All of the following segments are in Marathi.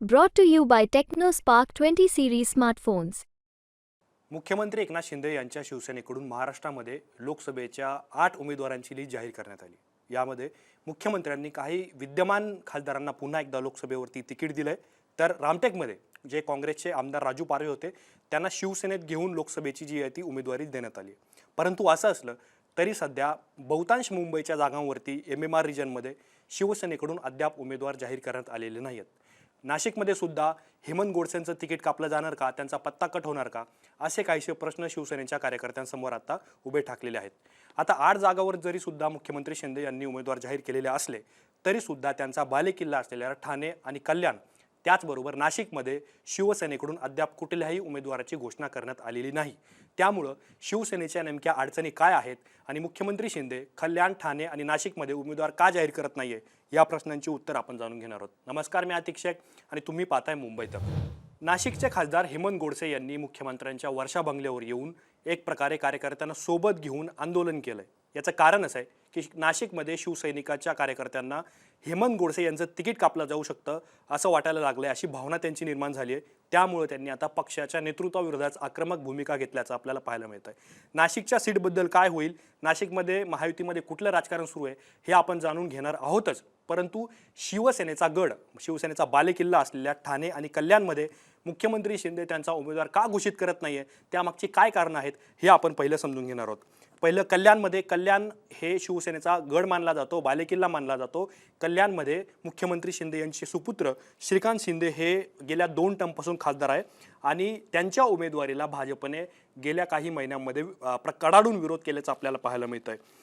Brought to you by TechnoSpark 20 series smartphones. मुख्यमंत्री एकनाथ शिंदे यांच्या शिवसेनेकडून महाराष्ट्रामध्ये लोकसभेच्या आठ उमेदवारांची लिस्ट जाहीर करण्यात आली. यामध्ये मुख्यमंत्र्यांनी काही विद्यमान खासदारांना पुन्हा एकदा लोकसभेवरती तिकीट दिलं आहे तर रामटेकमध्ये जे काँग्रेसचे आमदार राजू पारवे होते त्यांना शिवसेनेत घेऊन लोकसभेची जी आहे ती उमेदवारी देण्यात आली. परंतु असं असलं तरी सध्या बहुतांश मुंबईच्या जागांवरती एम एम आर रिजनमध्ये शिवसेनेकडून अद्याप उमेदवार जाहीर करण्यात आलेले नाही आहेत नाशिकमध्ये सुद्धा हेमंत गोडसेंचं तिकीट कापलं जाणार का? त्यांचा पत्ता कट होणार का? असे काहीसे प्रश्न शिवसेनेच्या कार्यकर्त्यांसमोर आता उभे ठाकलेले आहेत. आता आठ जागावर जरी सुद्धा मुख्यमंत्री शिंदे यांनी उमेदवार जाहीर केलेले असले तरी सुद्धा त्यांचा बालेकिल्ला असलेल्या ठाणे आणि कल्याण त्याचबरोबर नाशिकमध्ये शिवसेनेकडून अद्याप कुठल्याही उमेदवाराची घोषणा करण्यात आलेली नाही. त्यामुळं शिवसेनेच्या नेमक्या अडचणी काय आहेत आणि मुख्यमंत्री शिंदे कल्याण ठाणे आणि नाशिकमध्ये उमेदवार का जाहीर करत नाहीये या प्रश्नांची उत्तर आपण जाणून घेणार आहोत. नमस्कार मी आतिक आणि तुम्ही पाहताय मुंबई तक. नाशिकचे खासदार हेमंत गोडसे यांनी मुख्यमंत्र्यांच्या वर्षा बंगल्यावर येऊन एक प्रकारे कार्यकर्त्यांना सोबत घेऊन आंदोलन केलंय. याचं कारण असं आहे की नाशिकमध्ये शिवसैनिकाच्या कार्यकर्त्यांना हेमंत गोडसे यांचं तिकीट कापलं जाऊ शकतं असं वाटायला लागलंय अशी भावना त्यांची निर्माण झाली आहे. त्यामुळे त्यांनी आता पक्षाच्या नेतृत्वाविरोधात आक्रमक भूमिका घेतल्याचं आपल्याला पाहायला मिळतं आहे नाशिकच्या सीटबद्दल काय होईल? नाशिकमध्ये महायुतीमध्ये कुठलं राजकारण सुरू आहे? हे आपण जाणून घेणार आहोतच. परंतु शिवसेनेचा गड शिवसेनेचा बालेकिल्ला असलेल्या ठाणे आणि कल्याणमध्ये मुख्यमंत्री शिंदे त्यांचा उमेदवार का घोषित करत नाही आहे त्यामागची काय कारणं आहेत? हे आपण पहिलं समजून घेणार आहोत. पहिलं कल्याणमध्ये कल्याण हे शिवसेनेचा गड मानला जातो बालेकिल्ला मानला जातो. कल्याणमध्ये मुख्यमंत्री शिंदे यांचे सुपुत्र श्रीकांत शिंदे हे गेल्या दोन टर्मपासून खासदार आहे आणि त्यांच्या उमेदवारीला भाजपने गेल्या काही महिन्यांमध्ये प्र- कडाडून विरोध केल्याचं आपल्याला पाहायला मिळतं आहे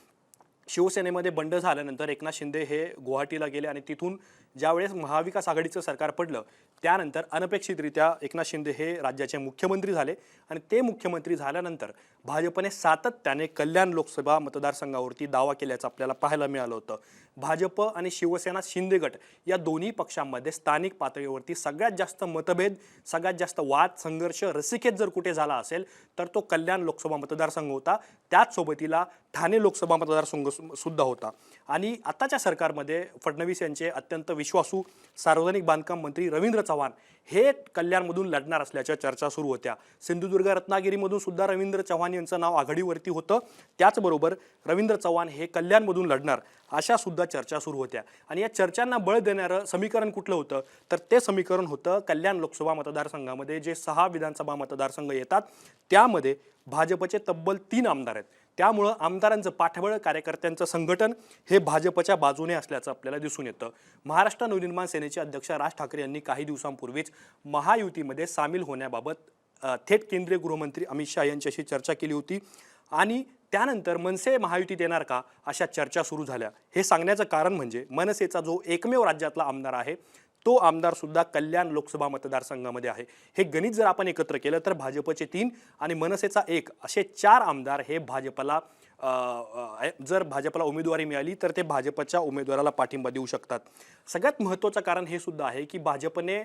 शिवसेनेमध्ये बंड झाल्यानंतर एकनाथ शिंदे हे गुवाहाटीला गेले आणि तिथून ज्यावेळेस महाविकास आघाडीचं सरकार पडलं त्यानंतर अनपेक्षितरित्या एकनाथ शिंदे हे राज्याचे मुख्यमंत्री झाले. आणि ते मुख्यमंत्री झाल्यानंतर भाजपने सातत्याने कल्याण लोकसभा मतदारसंघावरती दावा केल्याचं आपल्याला पाहायला मिळालं होतं. भाजप आणि शिवसेना शिंदे गट या दोन्ही पक्षांमध्ये स्थानिक पातळीवरती सगळ्यात जास्त मतभेद सगळ्यात जास्त वाद संघर्ष रसिकेत जर कुठे झाला असेल तर तो कल्याण लोकसभा मतदारसंघ होता. त्याच सोबतीला ठाणे लोकसभा मतदारसंघ सु- सुद्धा होता. आणि आताच्या सरकारमध्ये फडणवीस यांचे अत्यंत विश्वासू सार्वजनिक बांधकाम मंत्री रवींद्र चव्हाण हे कल्याणमधून लढणार असल्याच्या चर्चा सुरू होत्या. सिंधुदुर्ग रत्नागिरीमधून सुद्धा रवींद्र चव्हाण यांचं नाव आघाडीवरती होतं. त्याचबरोबर रवींद्र चव्हाण हे कल्याणमधून लढणार अशा सुद्धा चर्चा सुरू होत्या. आणि या चर्चांना बळ देणारं समीकरण कुठलं होतं? तर ते समीकरण होतं कल्याण लोकसभा मतदारसंघामध्ये जे सहा विधानसभा मतदारसंघ येतात त्यामध्ये भाजपचे तब्बल तीन आमदार आहेत. त्यामुळं आमदारांचं पाठबळ कार्यकर्त्यांचं संघटन हे भाजपच्या बाजूने असल्याचं आपल्याला दिसून येतं. महाराष्ट्र नवनिर्माण सेनेचे अध्यक्ष राज ठाकरे यांनी काही दिवसांपूर्वीच महायुतीमध्ये सामील होण्याबाबत थेट केंद्रीय गृहमंत्री अमित शहा यांच्याशी चर्चा केली होती. आणि त्यानंतर मनसे महायुतीत येणार का अशा चर्चा सुरू झाल्या. हे सांगण्याचं कारण म्हणजे मनसेचा जो एकमेव राज्यातला आमदार आहे तो आमदार सुद्धा कल्याण लोकसभा मतदारसंघामध्ये आहे. हे गणित जर आपण एकत्र केलं तर भाजपचे तीन आणि मनसेचा एक असे चार आमदार हे भाजपला जर भाजपला उमेदवारी मिळाली तर ते भाजपच्या उमेदवाराला पाठिंबा देऊ शकतात. सगळ्यात महत्त्वाचं कारण हे सुद्धा आहे की भाजपने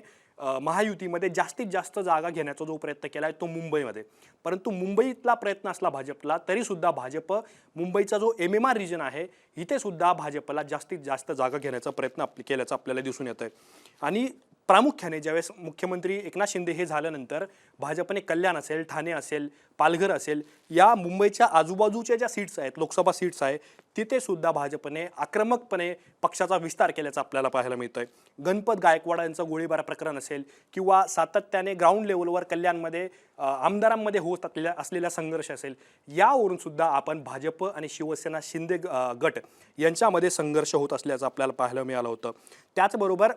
महायुतीमध्ये जास्तीत जास्त जागा घेण्याचा जो प्रयत्न केला आहे तो मुंबईमध्ये. परंतु मुंबईतला प्रयत्न असला भाजपला तरीसुद्धा भाजप मुंबईचा जो एम एम आर रिजन आहे इथे सुद्धा भाजपला जास्तीत जास्त जागा घेण्याचा प्रयत्न आप केल्याचं आपल्याला दिसून येत आहे आणि प्रामुख्याने ज्यावेळेस मुख्यमंत्री एकनाथ शिंदे हे झाल्यानंतर भाजपने कल्याण असेल ठाणे असेल पालघर असेल या मुंबईच्या आजूबाजूच्या ज्या सीट्स आहेत लोकसभा सीट्स आहे तिथे सुद्धा भाजपने आक्रमकपणे पक्षाचा विस्तार केल्याचं आपल्याला पाहायला मिळतोय. गणपत गायकवाड यांचं गोळीबार प्रकरण असेल किंवा सातत्याने ग्राउंड लेवलवर कल्याणमध्ये आमदारांमध्ये होत असलेल्या असलेला संघर्ष असेल यावरून सुद्धा आपण भाजप आणि शिवसेना शिंदे गट यांच्यामध्ये संघर्ष होत असल्याचं आपल्याला पाहायला मिळालं होतं. त्याचबरोबर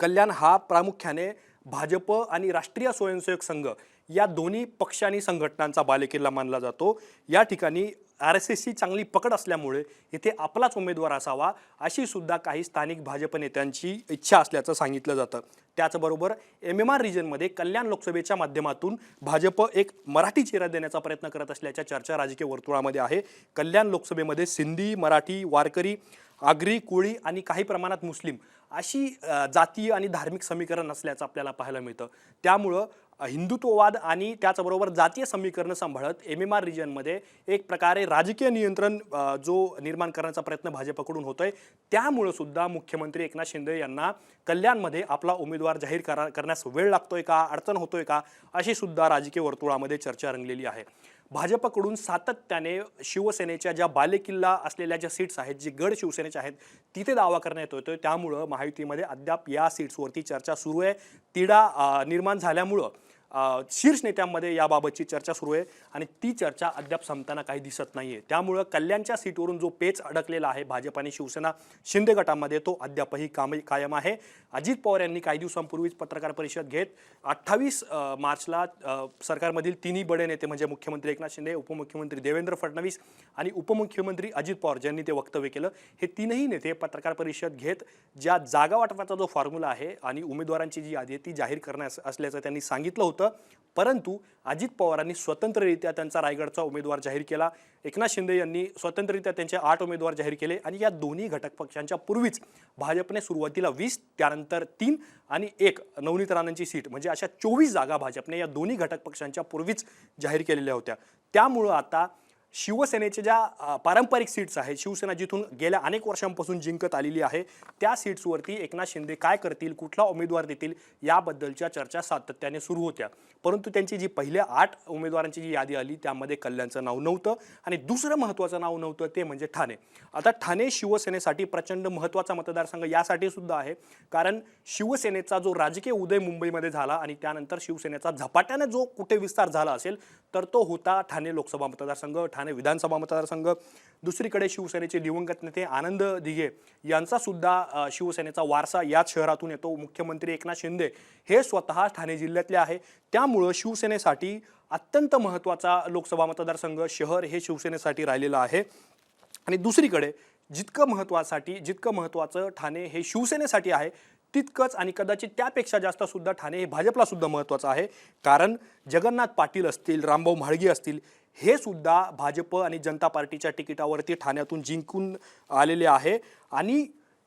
कल्याण हा प्रामुख्याने भाजप आणि राष्ट्रीय स्वयंसेवक संघ या दोन्ही पक्ष आणि संघटनांचा बालेकिल्ला मानला जातो. या ठिकाणी आर एस एसची चांगली पकड असल्यामुळे इथे आपलाच उमेदवार असावा अशी सुद्धा काही स्थानिक भाजप नेत्यांची इच्छा असल्याचं सांगितलं जातं. त्याचबरोबर एम एम आर रिजनमध्ये कल्याण लोकसभेच्या माध्यमातून भाजप एक मराठी चेहरा देण्याचा प्रयत्न करत असल्याच्या चर्चा राजकीय वर्तुळामध्ये आहे. कल्याण लोकसभेमध्ये सिंधी मराठी वारकरी आगरी कोळी आणि काही प्रमाणात मुस्लिम अशी जातीय आणि धार्मिक समीकरण नसल्याचं आपल्याला पाहायला मिळतं. त्यामुळं हिंदुत्ववाद आणि त्याचबरोबर जातीय समीकरणं सांभाळत एम एम आर रिजनमध्ये एक प्रकारे राजकीय नियंत्रण जो निर्माण करण्याचा प्रयत्न भाजपकडून होतोय त्यामुळं सुद्धा मुख्यमंत्री एकनाथ शिंदे यांना कल्याणमध्ये आपला उमेदवार जाहीर करा करण्यास वेळ लागतोय का अडचण होतोय का अशी सुद्धा राजकीय वर्तुळामध्ये चर्चा रंगलेली आहे. भाजपकडून सातत्याने शिवसेनेच्या ज्या बालेकिल्ला असलेल्या ज्या सीट्स आहेत जे गड शिवसेनेच्या आहेत तिथे दावा करण्यात येतोय. त्यामुळं महायुतीमध्ये अद्याप या सीट्सवरती चर्चा सुरू आहे. तिढा निर्माण झाल्यामुळं शीर्ष नेत्यांमध्ये याबाबतची चर्चा सुरू आहे आणि ती चर्चा अद्याप संपताना काही दिसत नाही आहे त्यामुळं कल्याणच्या सीटवरून जो पेच अडकलेला आहे भाजप आणि शिवसेना शिंदे गटामध्ये तो अद्यापही काम कायम आहे. अजित पवार यांनी काही दिवसांपूर्वीच पत्रकार परिषद घेत अठ्ठावीस मार्चला सरकारमधील तिन्ही बडे नेते म्हणजे मुख्यमंत्री एकनाथ शिंदे उपमुख्यमंत्री देवेंद्र फडणवीस आणि उपमुख्यमंत्री अजित पवार ज्यांनी ते वक्तव्य केलं हे तीनही नेते पत्रकार परिषद घेत ज्या जागा वाटपाचा जो फॉर्म्युला आहे आणि उमेदवारांची जी यादी आहे ती जाहीर करण्यास असल्याचं त्यांनी सांगितलं होतं. परंतु अजित पवारांनी स्वतंत्ररित्या त्यांचा रायगडचा उमेदवार जाहीर केला. एकनाथ शिंदे यांनी स्वतंत्ररित्या त्यांचे आठ उमेदवार जाहीर केले आणि या दोन्ही घटक पक्षांच्या पूर्वीच भाजपने सुरुवातीला वीस त्यानंतर तीन आणि एक नवनीत राणांची सीट म्हणजे अशा चोवीस जागा भाजपने या दोन्ही घटक पक्षांच्या पूर्वीच जाहीर केलेल्या होत्या. त्यामुळं आता शिवसेनेच्या ज्या पारंपरिक सीट्स आहेत शिवसेना जिथून गेल्या अनेक वर्षांपासून जिंकत आलेली आहे त्या सीट्सवरती एकनाथ शिंदे काय करतील कुठला उमेदवार देतील याबद्दलच्या चर्चा सातत्याने सुरू होत्या. परंतु त्यांची जी पहिल्या आठ उमेदवारांची जी यादी आली त्यामध्ये कल्याणचं नाव नव्हतं आणि दुसरं महत्त्वाचं नाव नव्हतं ते म्हणजे ठाणे. आता ठाणे शिवसेनेसाठी प्रचंड महत्त्वाचा मतदारसंघ यासाठी सुद्धा आहे कारण शिवसेनेचा जो राजकीय उदय मुंबईमध्ये झाला आणि त्यानंतर शिवसेनेचा झपाट्याने जो कुठे विस्तार झाला असेल तर तो होता ठाणे लोकसभा मतदारसंघ ठाणे विधानसभा मतदारसंघ दुसरीकडे शिवसेनेचे दिवंगत नेते आनंद दिघे यांचा सुद्धा शिवसेनेचा वारसा याच शहरातून येतो. मुख्यमंत्री एकनाथ शिंदे हे स्वतः ठाणे जिल्ह्यातले आहे. त्यामुळं शिवसेनेसाठी अत्यंत महत्त्वाचा लोकसभा मतदारसंघ शहर हे शिवसेनेसाठी राहिलेलं आहे. आणि दुसरीकडे जितकं महत्त्वासाठी जितकं महत्त्वाचं ठाणे हे शिवसेनेसाठी आहे तितकंच आणि कदाचित त्यापेक्षा जास्त सुद्धा ठाणे हे भाजपला सुद्धा महत्त्वाचं आहे. कारण जगन्नाथ पाटील असतील रामभाऊ म्हाळगी असतील हे सुद्धा भाजप आणि जनता पार्टीच्या तिकिटावरती ठाण्यातून जिंकून आलेले आहे. आणि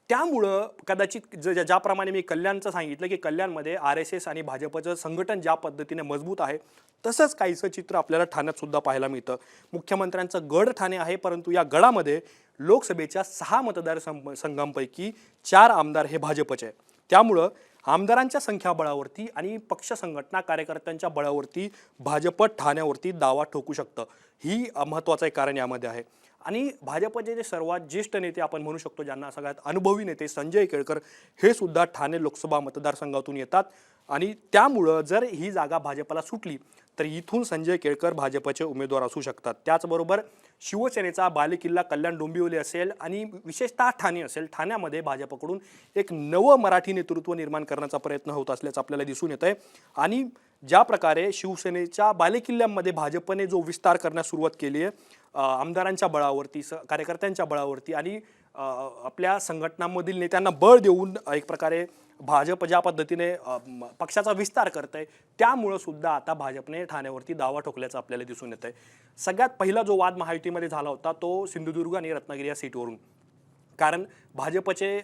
त्यामुळं कदाचित ज ज- ज्याप्रमाणे मी कल्याणचं सांगितलं की कल्याणमध्ये आर एस एस आणि भाजपचं संघटन ज्या पद्धतीने मजबूत आहे तसंच काहीसं चित्र आपल्याला ठाण्यातसुद्धा पाहायला मिळतं. मुख्यमंत्र्यांचं गड ठाणे आहे परंतु या गडामध्ये लोकसभेच्या सहा मतदार संघांपैकी चार आमदार हे भाजपचे आहे त्यामुळं आमदारांच्या संख्याबळावरती आणि पक्ष संघटना कार्यकर्त्यांच्या बळावरती भाजप ठाण्यावरती दावा ठोकू शकतं. ही महत्त्वाचं एक कारण यामध्ये आहे. आणि भाजपचे जे सर्वात ज्येष्ठ नेते आपण म्हणू शकतो ज्यांना सगळ्यात अनुभवी नेते संजय केळकर हे सुद्धा ठाणे लोकसभा मतदारसंघातून येतात. आणि त्यामुळं जर ही जागा भाजपला सुटली तर इथून संजय केळकर भाजपचे उमेदवार असू शकतात. त्याचबरोबर शिवसेनेचा बालेकिल्ला कल्याण डोंबिवली असेल आणि विशेषतः ठाणे असेल ठाण्यामध्ये भाजपकडून एक नवं मराठी नेतृत्व निर्माण करण्याचा प्रयत्न होत असल्याचं आपल्याला दिसून येत आहे आणि ज्या प्रकारे शिवसेनेच्या बालेकिल्ल्यांमध्ये भाजपने जो विस्तार करण्यास सुरुवात केली आहे आमदारांच्या बळावरती स कार्यकर्त्यांच्या बळावरती आणि आपल्या संघटनांमधील नेत्यांना बळ देऊन एक प्रकारे भाजप ज्या पद्धतीने पक्षाचा विस्तार करत आहे त्यामुळं सुद्धा आता भाजपने ठाण्यावरती दावा ठोकल्याचं आपल्याला दिसून येत आहे सगळ्यात पहिला जो वाद महायुतीमध्ये झाला होता तो सिंधुदुर्ग आणि रत्नागिरी या सीटवरून. कारण भाजपचे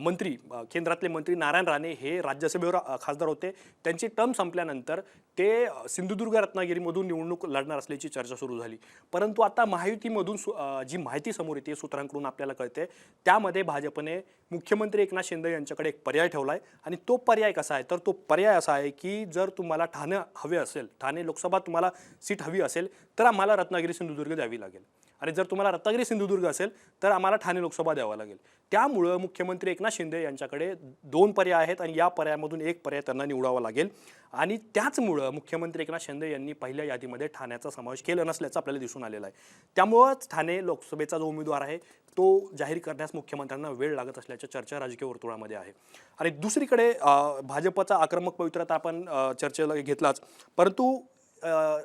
मंत्री केंद्रातले मंत्री नारायण राणे हे राज्यसभेवर खासदार होते. त्यांची टर्म संपल्यानंतर ते सिंधुदुर्ग रत्नागिरीमधून निवडणूक लढणार असल्याची चर्चा सुरू झाली. परंतु आता महायुतीमधून सु- जी माहिती समोर येते सूत्रांकडून आपल्याला कळते त्यामध्ये भाजपने मुख्यमंत्री एकनाथ शिंदे यांच्याकडे एक पर्याय ठेवला आहे आणि तो पर्याय कसा आहे? तर तो पर्याय असा आहे की जर तुम्हाला ठाणे हवे असेल ठाणे लोकसभा तुम्हाला सीट हवी असेल तर आम्हाला रत्नागिरी सिंधुदुर्ग द्यावी लागेल. आणि जर तुम्हाला रत्नागिरी सिंधुदुर्ग असेल तर आम्हाला ठाणे लोकसभा द्यावा लागेल. त्यामुळं मुख्यमंत्री एकनाथ शिंदे यांच्याकडे दोन पर्याय आहेत आणि या पर्यायामधून एक पर्याय त्यांना निवडावा लागेल. आणि त्याचमुळं मुख्यमंत्री एकनाथ शिंदे यांनी पहिल्या यादीमध्ये ठाण्याचा समावेश केला नसल्याचं आपल्याला दिसून आलेलं आहे. त्यामुळंच ठाणे लोकसभेचा जो उमेदवार आहे तो जाहीर करण्यास मुख्यमंत्र्यांना वेळ लागत असल्याच्या चर्चा राजकीय वर्तुळामध्ये आहे. आणि दुसरीकडे भाजपचा आक्रमक पवित्रता आपण चर्चेला घेतलाच. परंतु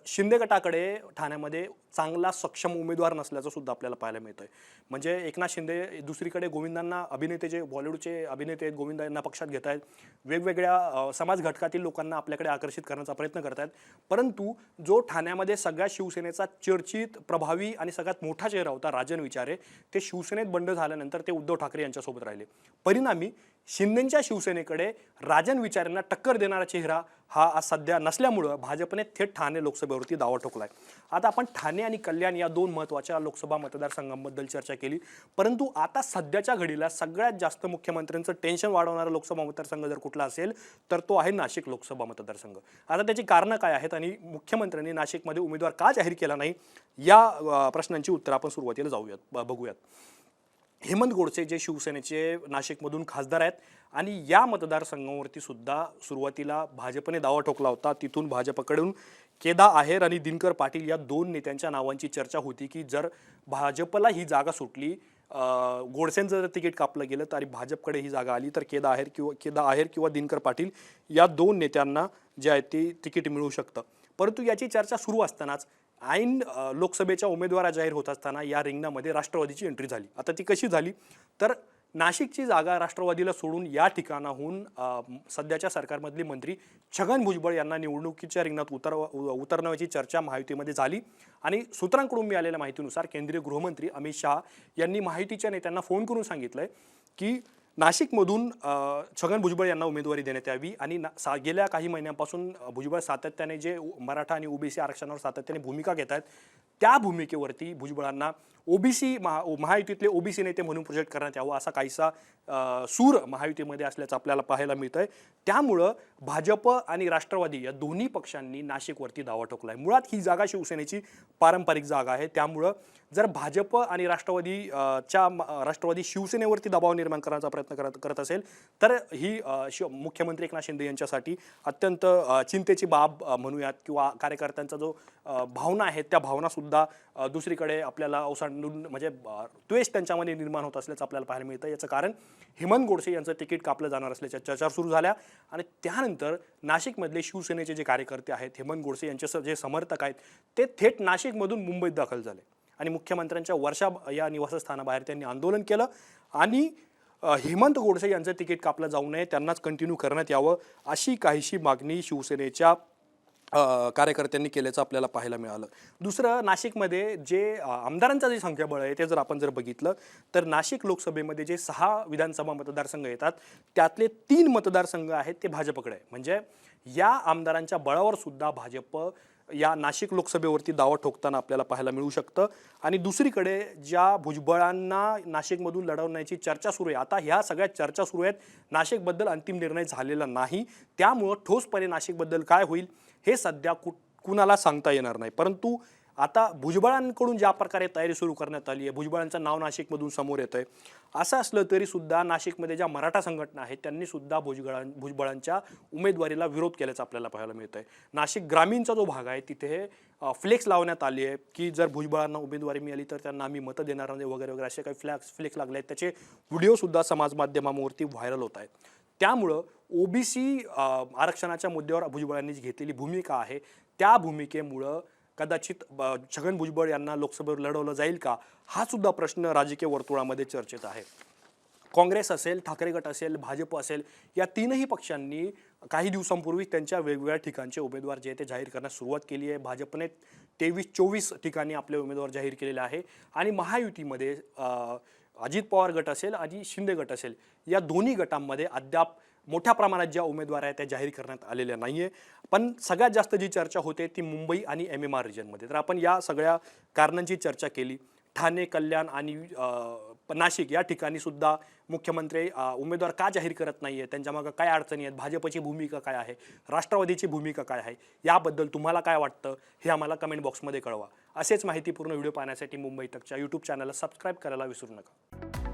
शिंदे गटाकडे ठाण्यामध्ये चांगला सक्षम उमेदवार नसल्याचं सुद्धा आपल्याला पाहायला मिळतंय. म्हणजे एकनाथ शिंदे दुसरीकडे गोविंदांना अभिनेते जे बॉलिवूडचे अभिनेते आहेत गोविंद यांना पक्षात घेत आहेत. वेगवेगळ्या समाज घटकातील लोकांना आपल्याकडे आकर्षित करण्याचा प्रयत्न करत आहेत. परंतु जो ठाण्यामध्ये सगळ्यात शिवसेनेचा चर्चित प्रभावी आणि सगळ्यात मोठा चेहरा होता राजन विचारे ते शिवसेनेत बंड झाल्यानंतर ते उद्धव ठाकरे यांच्यासोबत राहिले. परिणामी शिंदेच्या शिवसेनेकडे राजन विचारेंना टक्कर देणारा चेहरा हा आज सध्या नसल्यामुळं भाजपने थेट ठाणे लोकसभेवरती दावा ठोकला आहे आता आपण ठाणे आणि कल्याण या दोन महत्त्वाच्या लोकसभा मतदारसंघांबद्दल चर्चा केली. परंतु आता सध्याच्या घडीला सगळ्यात जास्त मुख्यमंत्र्यांचं टेन्शन वाढवणारा लोकसभा मतदारसंघ जर कुठला असेल तर तो आहे नाशिक लोकसभा मतदारसंघ. आता त्याची कारणं काय आहेत आणि मुख्यमंत्र्यांनी नाशिकमध्ये उमेदवार का जाहीर केला नाही या प्रश्नांची उत्तरं आपण सुरुवातीला जाऊयात बघूयात. हेमंत गोडसे जे शिवसेनेचे नाशिकमधून खासदार आहेत आणि या मतदारसंघावरती सुद्धा सुरुवातीला भाजपने दावा ठोकला होता. तिथून भाजपकडून केदा आहेर आणि दिनकर पाटील या दोन नेत्यांच्या नावांची चर्चा होती की जर भाजपला ही जागा सुटली गोडसेंचं जर तिकीट कापलं गेलं तर भाजपकडे ही जागा आली तर केदा आहेर किंवा केदा आहेर किंवा दिनकर पाटील या दोन नेत्यांना जे आहे ते तिकीट मिळू शकतं. परंतु याची चर्चा सुरू असतानाच ऐन लोकसभेच्या उमेदवारा जाहीर होत असताना या रिंगणामध्ये राष्ट्रवादीची एंट्री झाली. आता ती कशी झाली? तर नाशिकची जागा राष्ट्रवादीला सोडून या ठिकाणाहून सध्याच्या सरकारमधले मंत्री छगन भुजबळ यांना निवडणुकीच्या रिंगणात उतर उतरण्याची चर्चा महायुतीमध्ये झाली. आणि सूत्रांकडून मिळालेल्या माहितीनुसार केंद्रीय गृहमंत्री अमित शहा यांनी माहितीच्या नेत्यांना फोन करून सांगितलं आहे की नाशिकमधून छगन भुजबळ यांना उमेदवारी देण्यात यावी आणि ना- सा गेल्या काही महिन्यांपासून भुजबळ सातत्याने जे मराठा आणि ओबीसी आरक्षणावर सातत्याने भूमिका घेत आहेत त्या भूमिकेवरती भुजबळांना ओबीसी महा महायुतीतले ओबीसी नेते म्हणून प्रोजेक्ट करण्यात यावं असा काहीसा सूर महायुतीमध्ये असल्याचं आपल्याला पाहायला मिळतंय. त्यामुळं भाजप आणि राष्ट्रवादी या दोन्ही पक्षांनी नाशिकवरती दावा ठोकला आहे मुळात ही जागा शिवसेनेची पारंपरिक जागा आहे. त्यामुळं जर भाजप आणि राष्ट्रवादी च्या राष्ट्रवादी शिवसेनेवरती दबाव निर्माण करण्याचा प्रयत्न करत करत असेल तर ही शिव मुख्यमंत्री एकनाथ शिंदे यांच्यासाठी अत्यंत चिंतेची बाब म्हणूयात किंवा कार्यकर्त्यांचा जो भावना आहेत त्या भावनासुद्धा सुद्धा दुसरीकडे आपल्याला ओसांडून म्हणजे द्वेष त्यांच्यामध्ये निर्माण होत असल्याचं आपल्याला पाहायला मिळतं. याचं कारण हेमंत गोडसे यांचं तिकीट कापलं जाणार असल्याच्या चर्चा सुरू झाल्या. आणि त्यानंतर नाशिकमधले शिवसेनेचे जे कार्यकर्ते आहेत हेमंत गोडसे यांचे जे समर्थक आहेत ते थेट नाशिकमधून मुंबईत दाखल झाले. आणि मुख्यमंत्र्यांच्या वर्षा या निवासस्थानाबाहेर त्यांनी आंदोलन केलं. आणि हेमंत गोडसे यांचं तिकीट कापलं जाऊ नये त्यांनाच कंटिन्यू करण्यात यावं अशी काहीशी मागणी शिवसेनेच्या कार्यकर्त्यांनी केल्याचं आपल्याला पाहायला मिळालं. दुसरं नाशिकमध्ये जे आमदारांचं जे संख्याबळ आहे ते जर आपण जर बघितलं तर नाशिक लोकसभेमध्ये जे सहा विधानसभा मतदारसंघ येतात त्यातले तीन मतदारसंघ आहेत ते भाजपकडे आहे म्हणजे या आमदारांच्या बळावर सुद्धा भाजप या नाशिक लोकसभेवरती दावा ठोकताना आपल्याला पाहायला मिळू शकतं. आणि दुसरीकडे ज्या भुजबळांना नाशिकमधून लढवण्याची चर्चा सुरू आहे आता ह्या सगळ्या चर्चा सुरू आहेत नाशिकबद्दल अंतिम निर्णय झालेला नाही. त्यामुळं ठोसपणे नाशिकबद्दल काय होईल हे सध्या कु कुणाला सांगता येणार नाही. परंतु आता भुजबळांकडून ज्या प्रकारे तयारी सुरू करण्यात आली आहे भुजबळांचं नाव नाशिकमधून समोर येतं आहे असं असलं तरीसुद्धा नाशिकमध्ये ज्या मराठा संघटना आहेत त्यांनीसुद्धा भुजबळां भुजबळांच्या उमेदवारीला विरोध केल्याचं आपल्याला पाहायला मिळतं आहे नाशिक ग्रामीणचा जो भाग आहे तिथे फ्लेक्स लावण्यात आली आहे की जर भुजबळांना उमेदवारी मिळाली तर त्यांना आम्ही मतं देणार नाही वगैरे वगैरे असे काही फ्लॅक्स फ्लेक्स लागले आहेत. त्याचे व्हिडिओसुद्धा समाज माध्यमावरती व्हायरल होत आहेत. त्यामुळं ओबीसी आरक्षणाच्या मुद्द्यावर भुजबळांनी जी घेतलेली भूमिका आहे त्या भूमिकेमुळं कदाचित ब- छगन भुजबळ यांना लोकसभेवर लढवलं जाईल का? हा सुद्धा प्रश्न राजकीय वर्तुळामध्ये चर्चेत आहे. काँग्रेस असेल ठाकरे गट असेल भाजप असेल या तीनही पक्षांनी काही दिवसांपूर्वी त्यांच्या वेगवेगळ्या ठिकाणचे उमेदवार जे ते जाहीर करण्यास सुरुवात केली आहे. भाजपने तेवीस चोवीस ठिकाणी आपले उमेदवार जाहीर केलेले आहे. आणि महायुतीमध्ये अजित पवार गट असेल आणि शिंदे गट असेल या दोन्ही गटांमध्ये अद्याप मोठ्या प्रमाणात ज्या उमेदवार आहेत त्या जाहीर करण्यात आलेल्या नाही आहे पण सगळ्यात जास्त जी चर्चा होते ती मुंबई आणि एम एम आर रिजनमध्ये तर आपण या सगळ्या कारणांची चर्चा केली. ठाणे कल्याण आणि नाशिक या ठिकाणी सुद्धा मुख्यमंत्री उमेदवार का जाहीर करत नाही आहे त्यांच्या मागं काय अडचणी आहेत? भाजपची भूमिका काय आहे? राष्ट्रवादीची भूमिका काय आहे? याबद्दल तुम्हाला काय वाटतं? हे आम्हाला कमेंट बॉक्समध्ये कळवा. असेच माहितीपूर्ण व्हिडिओ पाहण्यासाठी मुंबई तकच्या यूट्यूब चॅनलला सबस्क्राईब करायला विसरू नका.